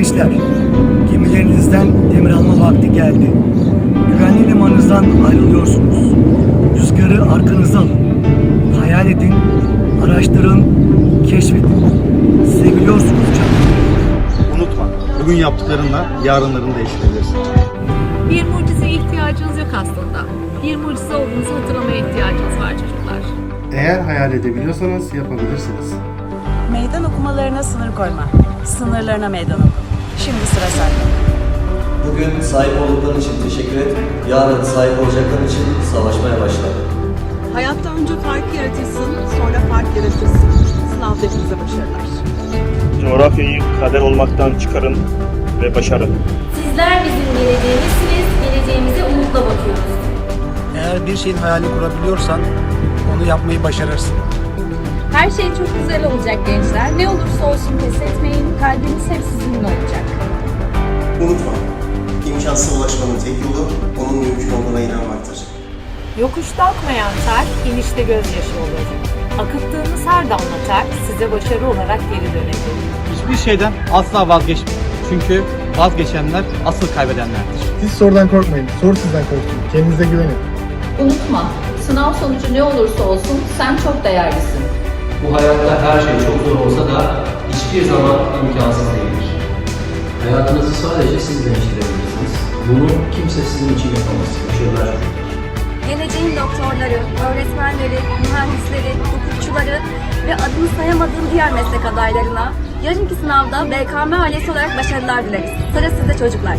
Gençler, gemilerinizden demir alma vakti geldi. Güvenli limanınızdan ayrılıyorsunuz. Rüzgarı arkanıza alın. Hayal edin, araştırın, keşfedin. Seviliyorsunuz canım. Unutma, bugün yaptıklarınla yarınlarını değiştirebilirsin. Bir mucizeye ihtiyacınız yok aslında. Bir mucize olduğunuzu hatırlamaya ihtiyacınız var çocuklar. Eğer hayal edebiliyorsanız yapabilirsiniz. Meydan okumalarına sınır koyma. Sınırlarına meydan oku. Şimdi sıra sende. Bugün sahip oldukların için teşekkür et. Yarın sahip olacakların için savaşmaya başla. Hayatta önce fark yaratırsın, sonra fark yaratırsın. Sınavda hepinize başarılar. Coğrafyayı kader olmaktan çıkarın ve başarın. Sizler bizim geleceğimizsiniz, geleceğimize umutla bakıyoruz. Eğer bir şeyin hayalini kurabiliyorsan onu yapmayı başarırsın. Her şey çok güzel olacak gençler. Ne olursa olsun pes etmeyin. Kalbiniz hep sizinle olacak. Unutma, imkansıza ulaşmanın tek yolu onun mümkün olduğuna inanmaktır. Yokuşta akmayan ter, inişte gözyaşı olur. Akıttığınız her damla ter size başarı olarak geri dönecek. Hiçbir şeyden asla vazgeçmeyin. Çünkü vazgeçenler asıl kaybedenlerdir. Siz sorudan korkmayın. Soru sizden korksun. Kendinize güvenin. Unutma, sınav sonucu ne olursa olsun sen çok değerlisin. Bu hayatta her şey çok zor olsa da hiçbir zaman imkansız değildir. Hayatınızı sadece siz değiştirebilirsiniz. Bunu kimse sizin için yapamaz. Çocuklar. Geleceğin doktorları, öğretmenleri, mühendisleri, hukukçuları ve adını sayamadığım diğer meslek adaylarına yarınki sınavda BKM ailesi olarak başarılar dileriz. Sıra sizde çocuklar.